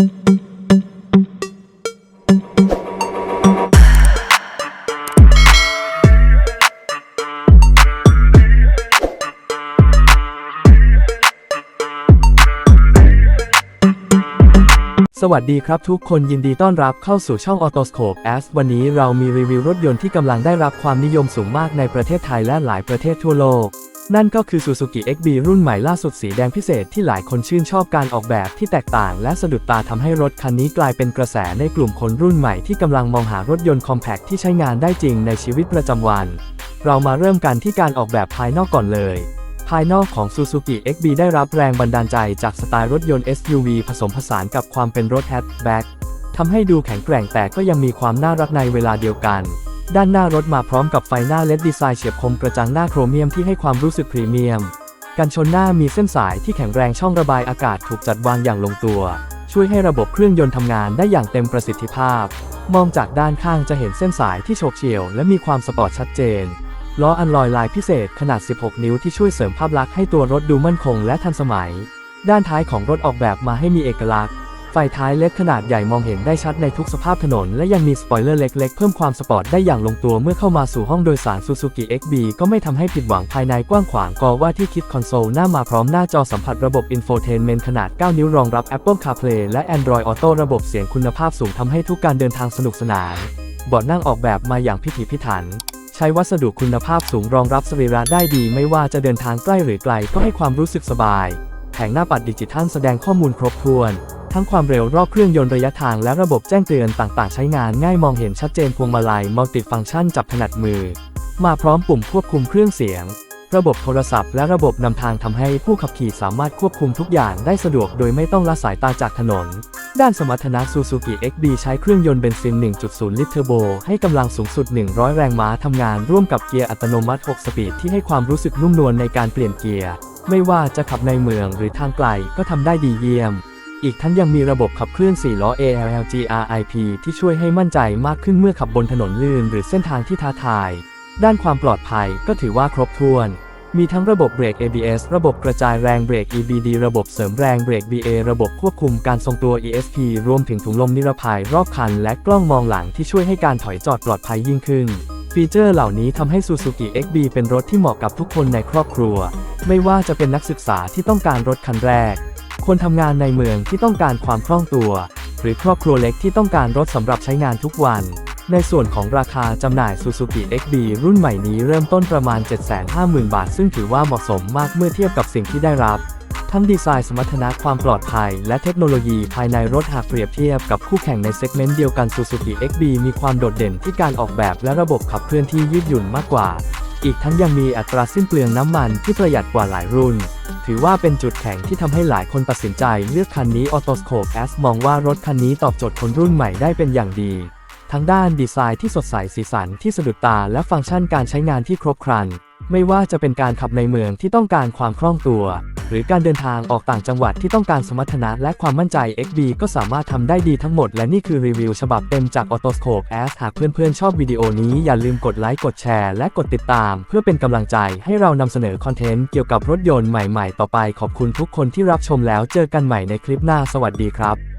สวัสดีครับทุกคนยินดีต้อนรับเข้าสู่ช่อง Autoscope S วันนี้เรามีรีวิวรถยนต์ที่กำลังได้รับความนิยมสูงมากในประเทศไทยและหลายประเทศทั่วโลก นั่นก็คือ Suzuki XB รุ่นใหม่ล่าสุดสีแดงพิเศษที่หลายคนชื่นชอบการออกแบบที่แตกต่าง และสะดุดตาทำให้รถคันนี้กลายเป็นกระแสในกลุ่มคนรุ่นใหม่ที่กำลังมองหารถยนต์คอมแพคที่ใช้งานได้จริงในชีวิตประจำวัน เรามาเริ่มกันที่การออกแบบภายนอกก่อนเลย ภายนอกของ Suzuki XB ได้รับแรงบันดาลใจจากสไตล์รถยนต์ SUV ผสมผสานกับความเป็นรถแฮชแบ็กทำให้ดูแข็งแกร่งแต่ก็ยังมีความน่ารักในเวลาเดียวกัน ด้านหน้ารถมาพร้อมกับไฟหน้าเลดดีไซน์เฉียบคมกระจังหน้าโครเมียมที่ให้ความรู้สึกพรีเมียม กันชนหน้ามีเส้นสายที่แข็งแรงช่องระบายอากาศถูกจัดวางอย่างลงตัว ช่วยให้ระบบเครื่องยนต์ทำงานได้อย่างเต็มประสิทธิภาพ มองจากด้านข้างจะเห็นเส้นสายที่โฉบเฉี่ยว และมีความสปอร์ตชัดเจนล้ออันลอยลายพิเศษขนาด 16 นิ้วที่ช่วยเสริมภาพลักษณ์ให้ตัวรถดูมั่นคงและทันสมัย ด้านท้ายของรถออกแบบมาให้มีเอกลักษณ์ ไฟท้ายเล็กขนาดใหญ่มองเห็นได้ชัดในทุกสภาพถนน และยังมีสปอยเลอร์เล็กๆ เพิ่มความสปอร์ตได้อย่างลงตัวเมื่อเข้ามาสู่ห้องโดยสาร Suzuki XB ก็ไม่ทำให้ผิดหวังภายในกว้างขวางก็ว่าที่คิดคอนโซลหน้ามาพร้อมหน้าจอสัมผัสระบบ Infotainment ขนาด 9 นิ้วรองรับ Apple CarPlay และ Android Auto ระบบเสียงคุณภาพสูงทำให้ทุกการเดินทางสนุกสนานบาะนั่งออกแบบมาอย่างพิถีพิถัน ใช้วัสดุคุณภาพสูงรองรับสรีระได้ดีไม่ว่าจะเดินทางใกล้หรือไกลก็ให้ความรู้สึกสบาย แผงหน้าปัดดิจิทัลแสดงข้อมูลครบถ้วน ทั้งความเร็วรอบเครื่องยนต์ระยะทางและระบบแจ้งเตือนต่างๆ ใช้งานง่ายมองเห็นชัดเจนพวงมาลัยมัลติฟังก์ชันจับถนัดมือ มาพร้อมปุ่มควบคุมเครื่องเสียง ระบบโทรศัพท์และระบบนำทางทำให้ผู้ขับขี่สามารถควบคุมทุกอย่างได้สะดวกโดยไม่ต้องละสายตาจากถนน ด้านสมรรถนะ Suzuki XB ใช้เครื่องยนต์เบนซิน 1.0 ลิตรเทอร์โบให้กำลังสูงสุด 100 แรงม้าทำงานร่วมกับเกียร์อัตโนมัติ 6 สปีดที่ให้ความรู้สึกนุ่มนวลในการเปลี่ยนเกียร์ไม่ว่าจะขับในเมืองหรือทางไกลก็ทำได้ดีเยี่ยม อีกทั้งยังมีระบบขับเคลื่อน 4 ล้อ ALGRIP ที่ช่วยให้มั่นใจมากขึ้นเมื่อขับบนถนนลื่นหรือเส้นทางที่ท้าทาย ด้านความปลอดภัยก็ถือว่าครบถ้วน มีทั้งระบบเบรก ABS ระบบกระจายแรงเบรก EBD ระบบเสริมแรงเบรก BA ระบบควบคุมการทรงตัว ESP รวมถึงถุงลมนิรภัยรอบคัน และกล้องมองหลังที่ช่วยให้การถอยจอดปลอดภัยยิ่งขึ้น ฟีเจอร์เหล่านี้ทำให้ Suzuki XB เป็นรถที่เหมาะกับทุกคนในครอบครัว ไม่ว่าจะเป็นนักศึกษาที่ต้องการรถคันแรก คนทำงานในเมืองที่ต้องการความคล่องตัว หรือครอบครัวเล็กที่ต้องการรถสำหรับใช้งานทุกวัน ในส่วนของราคาจำหน่าย Suzuki XB รุ่นใหม่นี้เริ่มต้นประมาณ 750,000 บาท ซึ่งถือว่าเหมาะสมมากเมื่อเทียบกับสิ่งที่ได้รับ ทั้งดีไซน์สมรรถนะความปลอดภัย และเทคโนโลยีภายในรถหากเปรียบเทียบกับคู่แข่งในเซกเมนต์เดียวกัน Suzuki XB มีความโดดเด่นที่การออกแบบและระบบขับเคลื่อนที่ยืดหยุ่นมากกว่า อีกทั้งยังมีอัตราสิ้นเปลืองน้ำมันที่ประหยัดกว่าหลายรุ่น ถือว่าเป็นจุดแข็งที่ทำให้หลายคนตัดสินใจเลือกคันนี้ Autoscope S มองว่ารถคันนี้ตอบโจทย์คนรุ่นใหม่ได้เป็นอย่างดี ทั้งด้านดีไซน์ที่สดใสสีสันที่สะดุดตาและฟังก์ชันการใช้งานที่ครบครัน ไม่ว่าจะเป็นการขับในเมืองที่ต้องการความคล่องตัว หรือการเดินทางออกต่างจังหวัดที่ต้องการสมรรถนะและความมั่นใจ XB ก็สามารถทำได้ดีทั้งหมด และนี่คือรีวิวฉบับเต็มจาก Autoscope S หากเพื่อนๆ ชอบวิดีโอนี้อย่าลืมกดไลค์กดแชร์และกดติดตาม เพื่อเป็นกำลังใจให้เรานำเสนอคอนเทนต์เกี่ยวกับรถยนต์ใหม่ๆ ต่อไปขอบคุณทุกคนที่รับชมแล้วเจอกันใหม่ในคลิปหน้าสวัสดีครับ